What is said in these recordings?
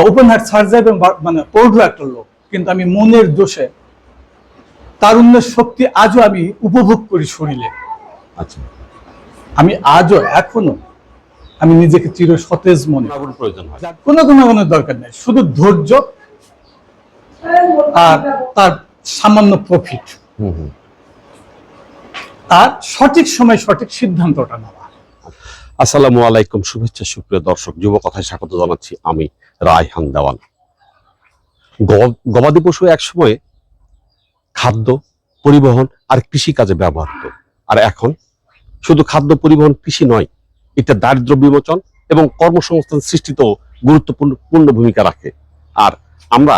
Open heart surgery এবং মানে পৌঢ একটা লোক কিন্তু আমি মনের দোষে তারুণ্যের শক্তি আজও আমি উপভোগ করি শরীরে। আচ্ছা। আমি আজও এখনও আমি নিজেকে চির সতেজ মনে প্রয়োজন হয় কোনো গুণাগুণের দরকার নেই শুধু ধৈর্য আর তার সামান্য প্রফিট আর সঠিক সময় সঠিক সিদ্ধান্তটা নেওয়া আসসালামু আলাইকুম, শুভেচ্ছা, সুপ্রিয় দর্শক, যুব কথায় স্বাগত জানাচ্ছি আমি রায়হান দেওয়ান। গবাদি পশু একসময় খাদ্য পরিবহন আর কৃষি কাজে ব্যবহার হতো আর এখন শুধু খাদ্য পরিবহন, কৃষি নয়, এটা দারিদ্র বিমোচন এবং কর্মসংস্থান সৃষ্টিতেও গুরুত্বপূর্ণ, পূর্ণ ভূমিকা রাখে। আর আমরা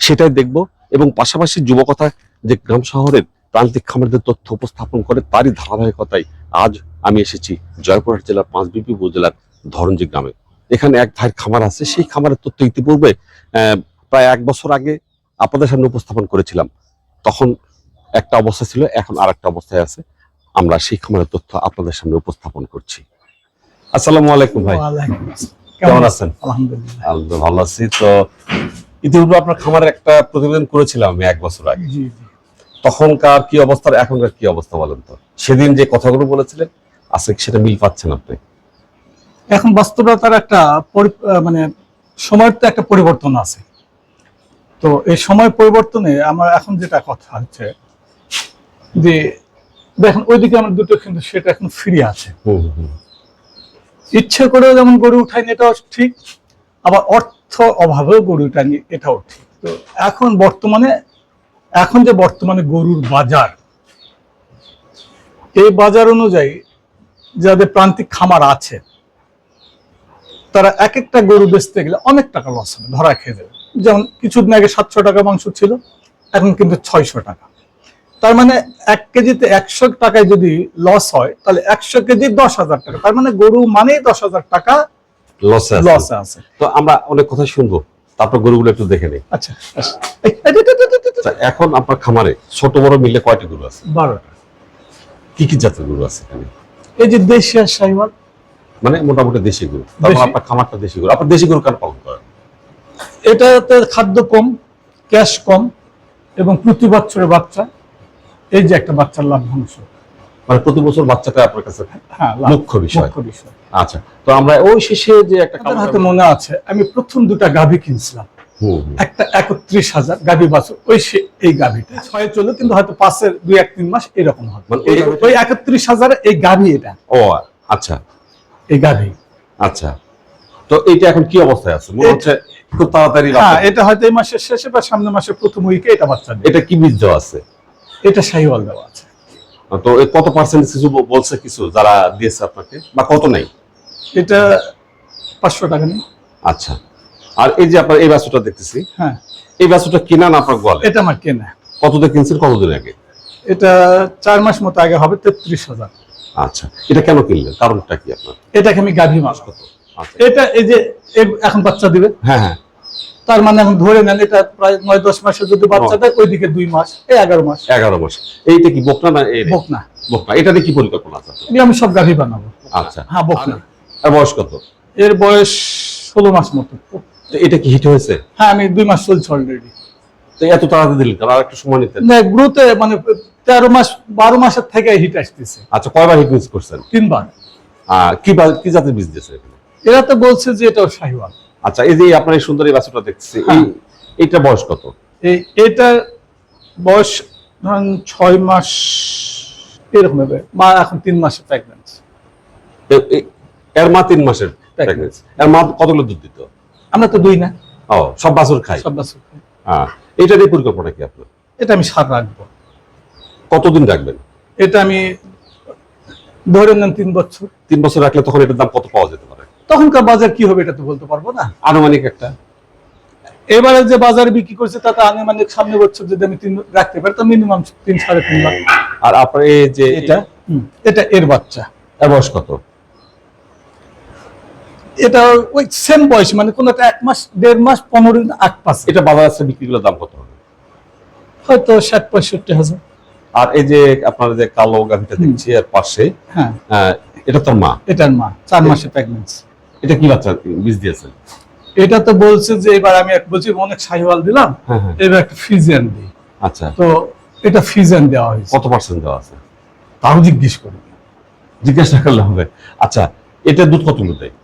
সেটাই দেখব এবং পাশাপাশি যুবকথা যে গ্রাম শহরের প্রান্তিক খামারদের তথ্য উপস্থাপন করে, তারই ধারাবাহিকতায় আজ আমি এসেছি জয়পুরহাট জেলার পাঁচবিপি উপজেলার ধরঞ্জি গ্রামে। এখানে এক ভাইয়ের খামার আছে সেই খামারের তথ্য ইতিপূর্বে প্রায় এক বছর আগে আপনাদের সামনে উপস্থাপন করেছিলাম। তখন একটা অবস্থা ছিল এখন আর একটা অবস্থায় আছে। আমরা সেই খামারের তথ্য আপনাদের সামনে উপস্থাপন করছি। আসসালামু আলাইকুম ভাই। কেমন আছেন? আলহামদুলিল্লাহ। ভালো আছি। তো ইতিপূর্বে আপনার খামারের একটা প্রতিবেদন করেছিলাম আমি এক বছর আগে। তখনকার কি অবস্থা এখনকার কি অবস্থা বলেন তো? সেদিন যে কথাগুলো বলেছিলেন কি সেটা বিল পাচ্ছেন আপনি? এখন বাস্তবতার একটা মানে সময়ের তো একটা পরিবর্তন আছে। তো এই সময় পরিবর্তনে আমার এখন যেটা কথা হচ্ছে যে দেখেন ওইদিকে আমার দুটো কিন্তু সেটা এখন ফ্রি আছে। ইচ্ছে করেও যেমন গরু উঠায়নি এটাও ঠিক আবার অর্থ অভাবেও গরু উঠায়নি এটাও ঠিক। তো এখন বর্তমানে এখন যে বর্তমানে গরুর বাজার এই বাজার অনুযায়ী যাদের প্রান্তিক খামার আছে তারা এক একটা গরু বেচতে গেলে অনেক টাকা লস হবে ধরা খেয়ে দেবে যেমন কিছুদিন আগে সাতশো টাকা মাংস ছিল এখন কিন্তু ছয়শো টাকা। তার মানে এক কেজিতে একশো টাকায় যদি লস হয় তাহলে একশো কেজি দশ হাজার টাকা। তার মানে গরু মানেই দশ হাজার টাকা লসে আছে। লস আছে। তো আমরা অনেক কথা শুনব তারপর গরুগুলো একটু দেখে নিই। আচ্ছা আচ্ছা, এখন আপনার খামারে ছোট বড় মিলে কয়টি গরু আছে? বারোটা। কি কি জাতের গরু আছে এখানে? এই যে দেশি আর শাহিওয়াল মানে মোটামুটি দেশি গরু। তারপর আপনার খামারটা দেশি গরু। আপনার দেশি গরু কেন পালন করেন? এটাতে খাদ্য কম ক্যাশ কম এবং প্রতি বছরের বাচ্চা। এই যে একটা বাচ্চার লাভ্যাংশ মানে প্রতি বছর বাচ্চাটা আপনার কাছে হ্যাঁ মুখ্য বিষয়। মুখ্য বিষয়। আচ্ছা তো আমরা ওই শেষে যে একটা হাতে মনে আছে আমি প্রথম দুটা গাভী কিনছিলাম। একটা একত্রিশ হাজার গাভী বাছুর। ওই সে এই গাভীটা। ছয় চলল কিন্তু হয়তো পাঁচের দুই এক তিন মাস এরকম হবে। মানে ওই একত্রিশ হাজারে এই গাভী এটা। ও আচ্ছা। এই গাভী। আচ্ছা। তো এইটা এখন কি অবস্থায় আছে? মনে হচ্ছে খুব তাড়াতাড়ি হ্যাঁ এটা হয়তো এই মাসের শেষে বা সামনের মাসের প্রথম উইকে এটা বাচ্চা এটা কি বীজ দেওয়া আছে? এটা শাহিওয়াল দেওয়া আছে। তো কত পার্সেন্ট কিছু বলছে কিছু যারা দিয়েছে আপনাকে? বা কত নেই? এটা পাঁচশো টাকা নেই। আচ্ছা। আর এই যে আপনার এই বাছুরটা দেখতেছি হ্যাঁ। এই বাছুরটা কিনা না আপনার গোয়ালে এটা আমার কেনা। কততে কিনছেন কতদিন আগে? এটা চার মাস মতো আগে হবে তেত্রিশ হাজার। আচ্ছা এটা কেন কিনলেন? কারণটা কি আপনার? এটাকে আমি গাভী মাস কত? আচ্ছা। এটা এই যে এখন বাচ্চা দিবে। হ্যাঁ হ্যাঁ। তার মানে এখন ধরে নেন এটা প্রায় নয় দশ মাসে যদি বাচ্চা দেয় ওইদিকে দুই মাস এই এগারো মাস। এগারো মাস। এইটা কি বকনা না এই বক না বকনা এটাতে কি পরিকল্পনা আছে? আমি সব গাভী বানাবো। আচ্ছা। হ্যাঁ বক না আর বয়স কত? এর বয়স ষোলো মাস মতো। তো এটা কি হিট হয়েছে? হ্যাঁ আমি দুই মাস চলছে অলরেডি তো এত তাড়াতাড়ি দিলেন কারণ আর একটু সময় নিতেন। না গ্রোথে মানে তেরো মাস বারো মাসের থেকে হিট আসতেছে। আচ্ছা কয়বার হিট মিস করছেন? তিনবার। কি কি জাতের বীজ দিয়েছে এরা তো বলছে যে এটাও শাহিওয়াল আচ্ছা এই যে আপনার এই সুন্দর এই বাছুরটা দেখতেছি এই হ্যাঁ। এইটা বয়স কত? এই এটার বয়স ধরেন ছয় মাস এরকম হবে। মা এখন তিন মাসের এ- এর মা তিন মাসের. প্রেগনেন্সি এর মা কতগুলো দুধ দিত? আমরা তো দুই না। ও সব বাছুর খাই? সব বাছুর খাই। এইটার এই পরিকল্পনা কি আপনার? এটা আমি সার রাখব। কতদিন রাখবেন? এটা আমি ধরে নেন তিন বছর। তিন বছর রাখলে তখন এটার দাম কত পাওয়া যেতে পারে? তখনকার বাজার কি হবে এটা তো বলতে পারব না। আনুমানিক একটা। এবারে যে বাজারে বিক্রি করছে তাতে আনুমানিক সামনে বছর যদি আমি তিন রাখতে পারি তো মিনিমাম তিন সাড়ে তিন লাখ। আর আপনার এই যে এটা এটা এর বাচ্চা। এর বয়স কত? এটা ওই সেম বয়স মানে কোন একটা এক মাস দেড় মাস পনেরো দিন আগ পাশে। এটা বাজার আছে বিক্রিগুলোর দাম কত হবে? হয়তো ষাট পঁয়ষট্টি হাজার। আর এই যে আপনার যে কালো গাভিটা দেখছি এর পাশে হ্যাঁ। আহ, এটা তোর মা। এটার মা চার মাসের প্রেগনেন্সি এটা কি বাচ্চা বীজ দিয়েছেন? এটা তো বলছে যে এবার আমি এক বলছি অনেক সাহিওয়াল দিলাম হ্যাঁ হ্যাঁ। এবার একটা ফিজিয়ান দিই। আচ্ছা। তো এটা ফিজিয়ান দেওয়া হয়েছে। কত পার্সেন্ট দেওয়া আছে? তাও জিজ্ঞেস করি। জিজ্ঞাসা করলে হবে। আচ্ছা এটা দুধ কতগুলো দেয়?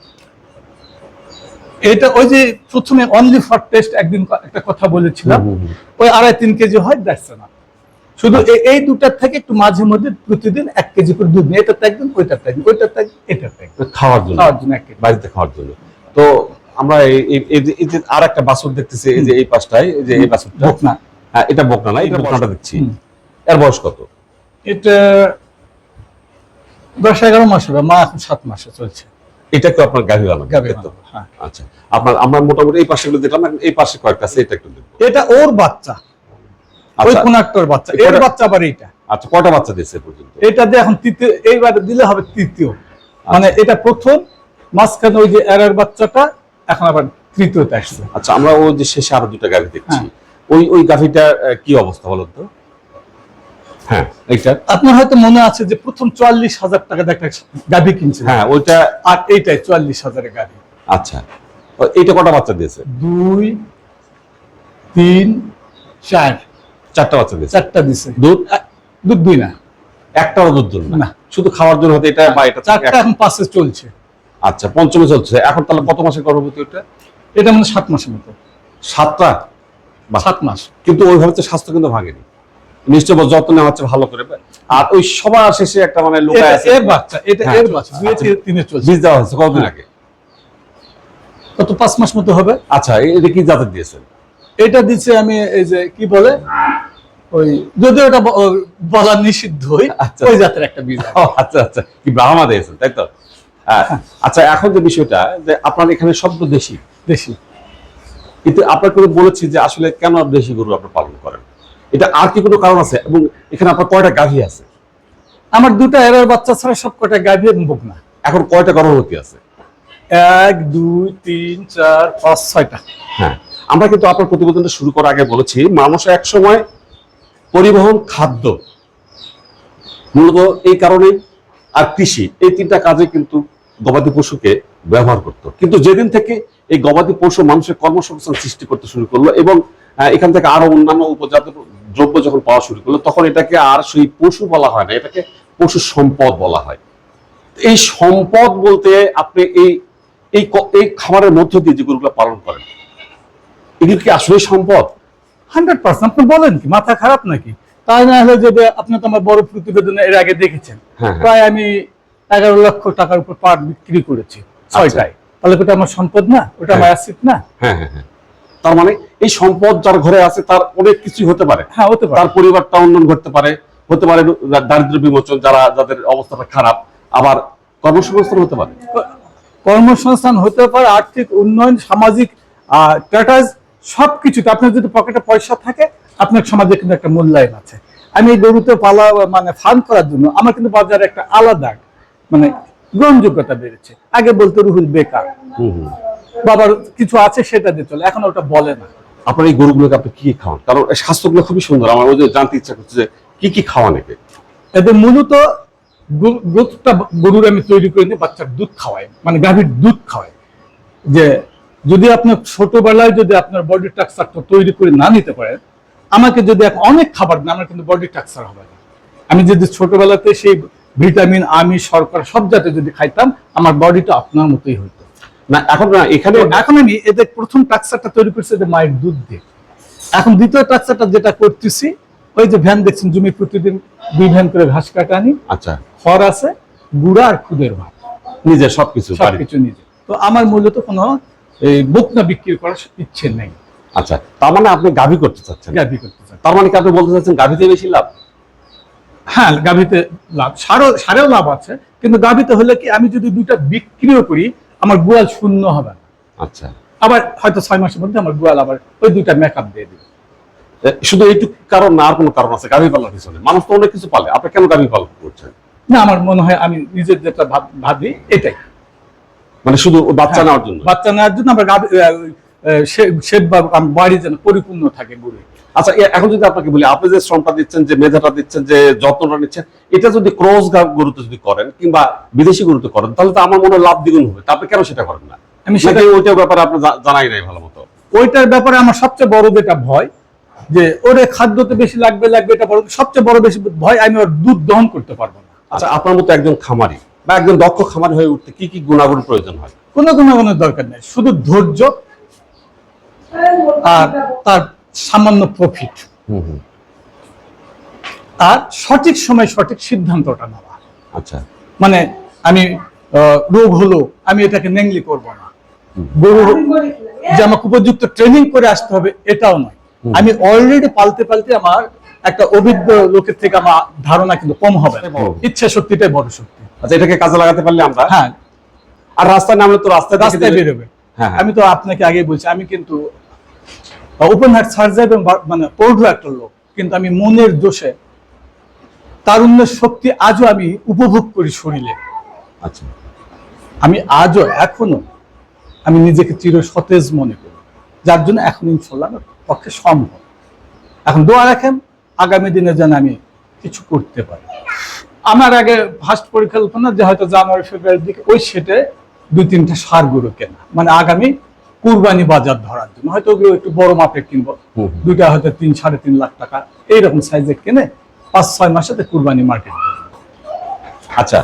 এটা ওই যে প্রথমে অনলি ফর টেস্ট একদিন একটা কথা বলেছিলাম। ওই আড়াই তিন কেজি হয় দেখছে না শুধু এই দুটার থেকে একটু মাঝে মধ্যে প্রতিদিন এক কেজি করে দুধ নিই এটাতে একদিন ওইটাতে একদিন ওইটাতে একদিন এটাতে একদিন খাওয়ার জন্য। খাওয়ার জন্য এক কেজি। বাড়িতে খাওয়ার জন্য। তো আমরা এই- যে- আর একটা বাছুর দেখতেছি এই যে এই পাশটায় যে এই বাছুরটা বকনা। হ্যাঁ এটা বকনা না এটা বকনাটা দেখছি। এর বয়স কত? এটা দশ এগারো মাস হবে মা এখন সাত মাসে চলছে। এটা কি আপনার গাভী বানানো? হ্যাঁ। আচ্ছা আপনার আমরা মোটামুটি এই পাশে দেখলাম এই পাশে কয়েকটা আছে এটা একটু এটা ওর বাচ্চা। ওই আচ্ছা কোনারটার বাচ্চা এর বাচ্চা আবার এইটা। আচ্ছা কয়টা বাচ্চা দিয়েছে পর্যন্ত? এটা দিয়ে এখন তৃতীয় এইবার দিলে হবে তৃতীয়। মানে এটা প্রথম মাঝখানে ওই যে এরার বাচ্চাটা এখন আবার তৃতীয়তে আসছে। আচ্ছা আমরা ওই যে শেষে আরও দুটা গাভী দেখছি। হ্যাঁ। ওই ওই গাভীটা কি অবস্থা বলুন তো হ্যাঁ। এইটা। আপনার হয়তো মনে আছে যে প্রথম চুয়াল্লিশ হাজার টাকা একটা গাভি কিনছিল হ্যাঁ ওইটা আর এইটাই চুয়াল্লিশ হাজারের গাভি। আচ্ছা। এইটা কটা বাচ্চা দিয়েছে? দুই তিন চার। চারটা বাচ্চা দিয়েছে? চারটা দিছে দুধ? দুধ দুই না। একটাও দুধ দুধ না। শুধু খাওয়ার জন্য হতে এটা বা এটা চারটা এখন পাশে চলছে। আচ্ছা পঞ্চমে চলছে। এখন তাহলে কত মাসের গর্ভবতী ওটা এটা মানে সাত মাসের মতো। সাতটা? বাহ। সাত মাস। কিন্তু ওইভাবে তো স্বাস্থ্য কিন্তু ভাঙেনি নিশ্চয় যত্ন নেওয়া হচ্ছে ভালো করে। আর ওই সবার শেষে একটা মানে লোকায় আছে। এর বাচ্চা এটা হ্যাঁ, এর বাচ্চা দুই আচ্ছা। তিন- চলছে। বীজ দেওয়া হয়েছে কতদিন হ্যাঁ। আগে? কত পাঁচ মাস মতো হবে? আচ্ছা এটা কি জাতের দিয়েছেন? এটা দিচ্ছে আমি এই যে কি বলে? ওই যদিও ওটা বলা নিষিদ্ধই আচ্ছা। ওই জাতের একটা বীজ আচ্ছা আচ্ছা কি ব্রাহ্মা দিয়েছেন তাই তো? হ্যাঁ। আচ্ছা এখন যে বিষয়টা যে আপনার এখানে শব্দ দেশি। দেশি। কিন্তু আপনাকে বলেছি যে আসলে কেন দেশি গরু আপনি পালন করেন? এটা আর কি কোনো কারণ আছে? এবং এখানে আপনার কয়টা গাভী আছে? আমার দুটো এরার বাচ্চা ছাড়া সব কয়টা গাভী এবং বকনা এখন কয়টা গর্ভবতী আছে? এক দুই তিন চার পাঁচ ছয়টা। হ্যাঁ। আমরা কিন্তু আপনার প্রতিবেদনটা শুরু করার আগে বলেছি মানুষ এক সময় পরিবহন খাদ্য মূলত এই কারণেই আর কৃষি এই তিনটা কাজে কিন্তু গবাদি পশুকে ব্যবহার করত। কিন্তু যেদিন থেকে এই গবাদি পশু মানুষের কর্মসংস্থান সৃষ্টি করতে শুরু করল এবং এখান থেকে আরও অন্যান্য উপজাত দ্রব্য যখন পাওয়া শুরু করল তখন এটাকে আর সেই পশু বলা হয় না এটাকে পশু সম্পদ বলা হয়। এই সম্পদ বলতে আপনি এই এই এই খাবারের মধ্য দিয়ে যে গরুগুলো পালন করেন এগুলো কি আসলে সম্পদ? Hundred percent. আপনি বলেন কি মাথা খারাপ নাকি? তাই না হলে যদি আপনি তো আমার বড় প্রতিবেদনে এর আগে দেখেছেন হ্যাঁ, হ্যাঁ। প্রায় আমি এগারো লক্ষ টাকার উপর পাট বিক্রি করেছি ছয়টায়। তাহলে ওটা আমার সম্পদ না? ওটা আমার। অ্যাসিড না? হ্যাঁ হ্যাঁ হ্যাঁ। তার মানে এই সম্পদ যার ঘরে আছে তার অনেক কিছুই হতে পারে। হ্যাঁ হতে পারে। তার পরিবারটা উন্নয়ন করতে পারে হতে পারে দা- দারিদ্র্য বিমোচন যারা যাদের অবস্থাটা খারাপ আবার কর্মসংস্থান হতে পারে। কর্মসংস্থান হতে পারে আর্থিক উন্নয়ন সামাজিক স্ট্যাটাস সবকিছুতে আপনার যদি পকেটে পয়সা থাকে আপনার সমাজে কিন্তু একটা মূল্যায়ন আছে। আমি এই গরুতে পালা মানে ফার্ম করার জন্য আমার কিন্তু বাজারে একটা আলাদা মানে গ্রহণযোগ্যতা বেড়েছে। আগে বলতো রুহুল বেকার। হুম হুম। বাবার কিছু আছে সেটা দিয়ে চলে। এখন ওটা বলে না। আপনার এই গরুগুলোকে আপনি কি খাওয়ান? কারণ স্বাস্থ্যগুলো খুবই সুন্দর। আমার ওই জানতে ইচ্ছা করছে যে কি কি খাওয়ান একে? এদের মূলত দুধটা গরুর আমি তৈরি করে বাচ্চার দুধ খাওয়াই। মানে গাভীর দুধ খাওয়াই। যে যদি আপনার ছোটবেলায় যদি আপনার বডি স্ট্রাকচারটা তৈরি করে না নিতে পারেন আমাকে যদি এক- অনেক খাবার দেন আমার কিন্তু বডি স্ট্রাকচার হবে না। আমি যদি ছোটবেলাতে সেই ভিটামিন আমি শর্করা সব জাতীয় যদি খাইতাম আমার বডিটা আপনার মতোই হইতো। না এখন না এখানে এখন আমি এদের প্রথম তৈরি করছি এদের মায়ের দুধ দিয়ে। এখন দ্বিতীয় যেটা করতেছি ওই যে ভ্যান দেখছেন জমি প্রতিদিন দুই ভ্যান করে ঘাস কাটা আনি। আচ্ছা। খড় আছে গুড়া আর খুদের ভাত। নিজের সবকিছু সবকিছু নিজে। তো আমার মূলত কোনো এই বকনা বিক্রি করার ইচ্ছে নেই। আচ্ছা তার মানে আপনি গাভী করতে চাচ্ছেন? গাভি করতে চাই তার মানে কি আপনি বলতে চাচ্ছেন গাভীতে বেশি লাভ? হ্যাঁ গাভীতে লাভ। সারও সারেও লাভ আছে কিন্তু গাভিতে হলে কি আমি যদি দুইটা বিক্রিও করি আমার গোয়াল শূন্য হবে আচ্ছা। আবার হয়তো ছয় মাসের মধ্যে আমার গোয়াল আবার ওই দুইটা মেকআপ দিয়ে দিবে। শুধু এইটুকু কারণ না আর কোনো কারণ আছে? গাভী পালার পিছনে। মানুষ তো অনেক কিছু পালে। আপনি কেন গাভী পালন করছেন? না আমার মনে হয় আমি নিজের যেটা ভাব- এটাই। মানে শুধু বাচ্চা হ্যাঁ, নেওয়ার জন্য? বাচ্চা নেওয়ার জন্য আমার গাভী আমার বাড়ি যেন পরিপূর্ণ থাকে গরু আচ্ছা এখন যদি আপনাকে বলি আপনি যে শ্রমটা দিচ্ছেন যে মেধাটা দিচ্ছেন যে যত্নটা নিচ্ছেন এটা যদি ক্রস গরুতে যদি করেন কিংবা বিদেশি গরুতে করেন তাহলে তো আমার মনে হয় লাভ দ্বিগুণ হবে। তা আপনি কেন সেটা করেন না? আমি সেটা সেটা ওইটার ব্যাপারে আপনার জানাই নাই ভালো মতো? ওইটার ব্যাপারে আমার সবচেয়ে বড় যেটা ভয় যে ওরে খাদ্যতে বেশি লাগবে লাগবে এটা বড় সবচেয়ে বড় বেশি ভয় আমি ওর দুধ দহন করতে পারব না। আচ্ছা আপনার মতো একজন খামারি বা একজন দক্ষ খামারি হয়ে উঠতে কি কি গুণাগুণ প্রয়োজন হয়? কোনো গুণাগুণের দরকার নেই শুধু ধৈর্য আর তার সামান্য প্রফিট আর সঠিক সময় সঠিক সিদ্ধান্তটা নেওয়া। আচ্ছা। মানে আমি রোগ হলো আমি এটাকে নেংলি করব না। গরু যে আমাকে উপযুক্ত ট্রেনিং করে আসতে হবে এটাও নয়। আমি অলরেডি পালতে পালতে আমার একটা অভিজ্ঞ লোকের থেকে আমার ধারণা কিন্তু কম হবে। ইচ্ছা শক্তিটাই বড় শক্তি। আচ্ছা এটাকে কাজে লাগাতে পারলে আমরা? হ্যাঁ। আর রাস্তায় নামলে তো রাস্তায় রাস্তায় বেরোবে। হ্যাঁ হ্যাঁ। আমি তো আপনাকে আগে বলছি আমি কিন্তু ওপেন হার্ট সার্জারি এবং মানে পৌঢ় একটা লোক কিন্তু আমি মনের দোষে তারুণ্যের শক্তি আজও আমি উপভোগ করি শরীরে। আচ্ছা। আমি আজও এখনও আমি নিজেকে চির সতেজ মনে করি যার জন্য এখন ইনশাল্লাহ পক্ষে সম্ভব। এখন দোয়া রাখেন আগামী দিনে যেন আমি কিছু করতে পারি। আমার আগে ফার্স্ট পরিকল্পনা যে হয়তো জানুয়ারি ফেব্রুয়ারির দিকে ওই সেটে দুই তিনটা সার গরু কেনা। মানে আগামী কুরবানি বাজার ধরার জন্য। হয়তো ওগুলো একটু বড় মাপে কিনবো। দুইটা হয়তো তিন সাড়ে তিন লাখ টাকা। এইরকম সাইজে কিনে পাঁচ ছয় মাসেতে কুরবানি মার্কেট আচ্ছা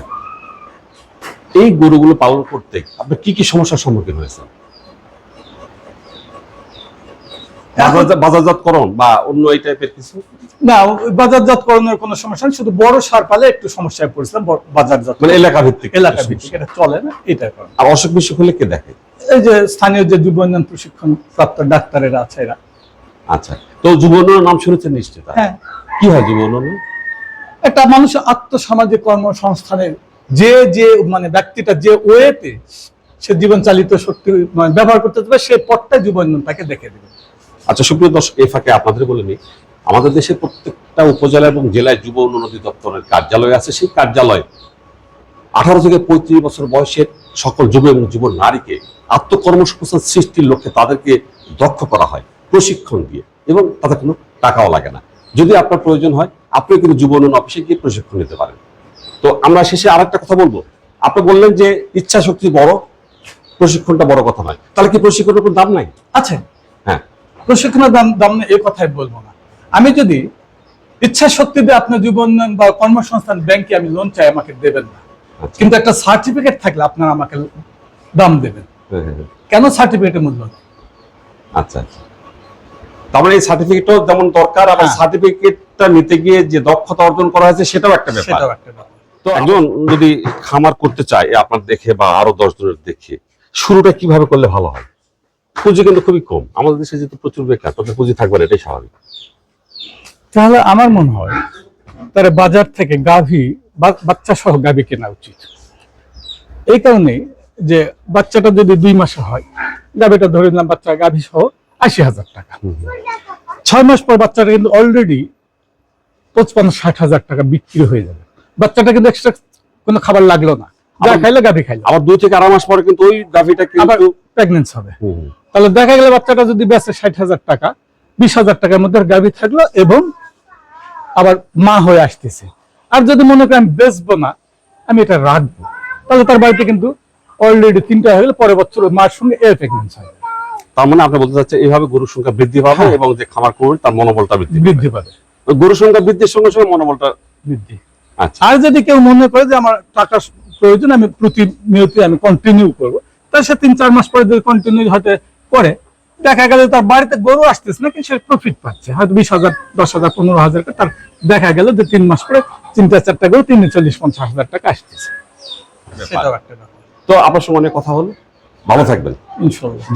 এই গরুগুলো পালন করতে আপনি কি কি সমস্যার সম্মুখীন হয়েছেন? বাজারজা- বাজারজাতকরণ বা অন্য এই টাইপের কিছু? না ওই বাজারজাতকরণের কোনো সমস্যা নেই। শুধু বড় সার পালে একটু সমস্যায় পড়েছিলাম বাজারজাত মানে এলাকা ভিত্তিক এলাকা ভিত্তিক এটা চলে না এটার আর অসুখ বিসুখ হলে কে দেখে? এই যে স্থানীয় যে যুব উন্নয়ন প্রশিক্ষণ প্রাপ্ত ডাক্তারেরা আছে এরা। আচ্ছা তো যুব উন্নয়নের নাম শুনেছেন নিশ্চিত হ্যাঁ। কি হয় যুব উন্নয়ন একটা মানুষের আত্মসামাজিক কর্মসংস্থানের যে যে মানে ব্যক্তিটা যে ওয়েতে সে জীবন চালিত শক্তি মানে ব্যবহার করতে পারবে সে পথটা যুব উন্নয়ন তাকে দেখে দেবে। আচ্ছা সুপ্রিয় দর্শক এ ফাঁকে আপনাদের বলে নিই আমাদের দেশের প্রত্যেকটা উপজেলা এবং জেলায় যুব উন্নয়ন অধিদপ্তরের কার্যালয় আছে। সেই কার্যালয় আঠারো থেকে পঁয়ত্রিশ বছর বয়সের সকল যুব এবং যুব নারীকে আত্মকর্মসংস্থান সৃষ্টির লক্ষ্যে তাদেরকে দক্ষ করা হয় প্রশিক্ষণ দিয়ে এবং তাদের কোনো টাকাও লাগে না। যদি আপনার প্রয়োজন হয় আপনি কিন্তু যুব উন্নয়ন অফিসে গিয়ে প্রশিক্ষণ নিতে পারেন। তো আমরা শেষে আর একটা কথা বলব। আপনি বললেন যে ইচ্ছা শক্তি বড় প্রশিক্ষণটা বড় কথা নয়। তাহলে কি প্রশিক্ষণের কোনো দাম নাই? আছে হ্যাঁ। প্রশিক্ষণের দাম দাম নেই, এই কথাই বলব না। আমি যদি ইচ্ছা শক্তি দিয়ে আপনার যুব উন্নয়ন বা কর্মসংস্থান ব্যাংকে আমি লোন চাই আমাকে দেবেন না। আচ্ছা কিন্তু একটা সার্টিফিকেট থাকলে আপনারা আমাকে দাম দেবেন। হ্যাঁ, হ্যাঁ, হ্যাঁ। কেন সার্টিফিকেটের মূল্য? আচ্ছা আচ্ছা। তার মানে এই সার্টিফিকেটও যেমন দরকার আবার। সার্টিফিকেটটা নিতে গিয়ে যে দক্ষতা অর্জন করা হয়েছে সেটাও একটা ব্যাপার। একটা তো একজন যদি খামার করতে চায় আপনার দেখে বা আরও দশ জনের দেখে শুরুটা কীভাবে করলে ভালো হয়? পুঁজি কিন্তু খুবই কম। আমাদের দেশে যেহেতু প্রচুর বেকার তোকে পুঁজি থাকবে না এটাই স্বাভাবিক। তাহলে আমার মনে হয় তারা বাজার থেকে গাভী বাচ্চা সহ গাভী কেনা উচিত। এই কারণে যে বাচ্চাটা যদি দুই মাসে হয় গাভীটা ধরে নিলাম বাচ্চা গাভী সহ আশি হাজার টাকা। ছয় মাস পর বাচ্চাটা কিন্তু অলরেডি পঁচপান্ন ষাট হাজার টাকা বিক্রি হয়ে যাবে। বাচ্চাটা কিন্তু এক্সট্রা কোনো খাবার লাগল না। যা খাইলে গাভী খাইলো। আবার দুই থেকে আড়াই মাস পরে কিন্তু ওই গাভিটা আবার প্রেগনেন্স হবে। তাহলে দেখা গেলে বাচ্চাটা যদি বেচে ষাট হাজার টাকা বিশ হাজার টাকার মধ্যে গাভী থাকল এবং আবার মা হয়ে আসতেছে। আর যদি মনে করেন আমি বেচবো না আমি এটা রাখব। তাহলে তার বাড়িতে কিন্তু অলরেডি তিনটা হয়ে গেলে পরের বছর মার সঙ্গে এর প্রেগনেন্স হবে। তার মানে আপনি বলতে চাচ্ছেন এইভাবে গরুর সংখ্যা বৃদ্ধি পাবে হ্যাঁ। এবং যে খামার করবে তার মনোবলটা বৃদ্ধি পাবে। বৃদ্ধি পাবে। গরুর সংখ্যা বৃদ্ধির সঙ্গে সঙ্গে মনোবলটা বৃদ্ধি। আচ্ছা। আর যদি কেউ মনে করে যে আমার টাকা প্রয়োজন আমি প্রতি প্রতিনিয়ত আমি কন্টিনিউ করব তাহলে সে তিন চার মাস পরে যদি কন্টিনিউ হতে করে দেখা গেল তার বাড়িতে গরু আসতেছে না কিন্তু সে প্রফিট পাচ্ছে। হয়তো বিশ হাজার দশ হাজার পনেরো হাজার তার দেখা গেল যে তিন মাস পরে তিনটা চারটা গরু তিন চল্লিশ পঞ্চাশ হাজার টাকা আসতেছে। তো আপনার সঙ্গে অনেক কথা হলো। ভালো থাকবেন।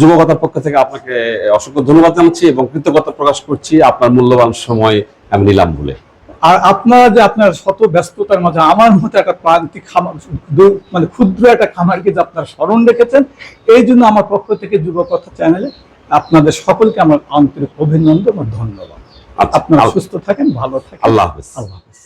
যুবকতার পক্ষ থেকে আপনাকে অসংখ্য ধন্যবাদ জানাচ্ছি এবং কৃতজ্ঞতা প্রকাশ করছি আপনার মূল্যবান সময় আমি নিলাম বলে। আর আপনারা যে আপনার শত ব্যস্ততার মাঝে আমার মতো একটা প্রান্তিক খামার মানে ক্ষুদ্র একটা খামারকে যে আপনারা স্মরণ রেখেছেন এই জন্য আমার পক্ষ থেকে যুবকথা চ্যানেলে আপনাদের সকলকে আমার আন্তরিক অভিনন্দন ও ধন্যবাদ। আপনারা সুস্থ থাকেন ভালো থাকেন। আল্লাহ হাফেজ। আল্লাহ হাফেজ।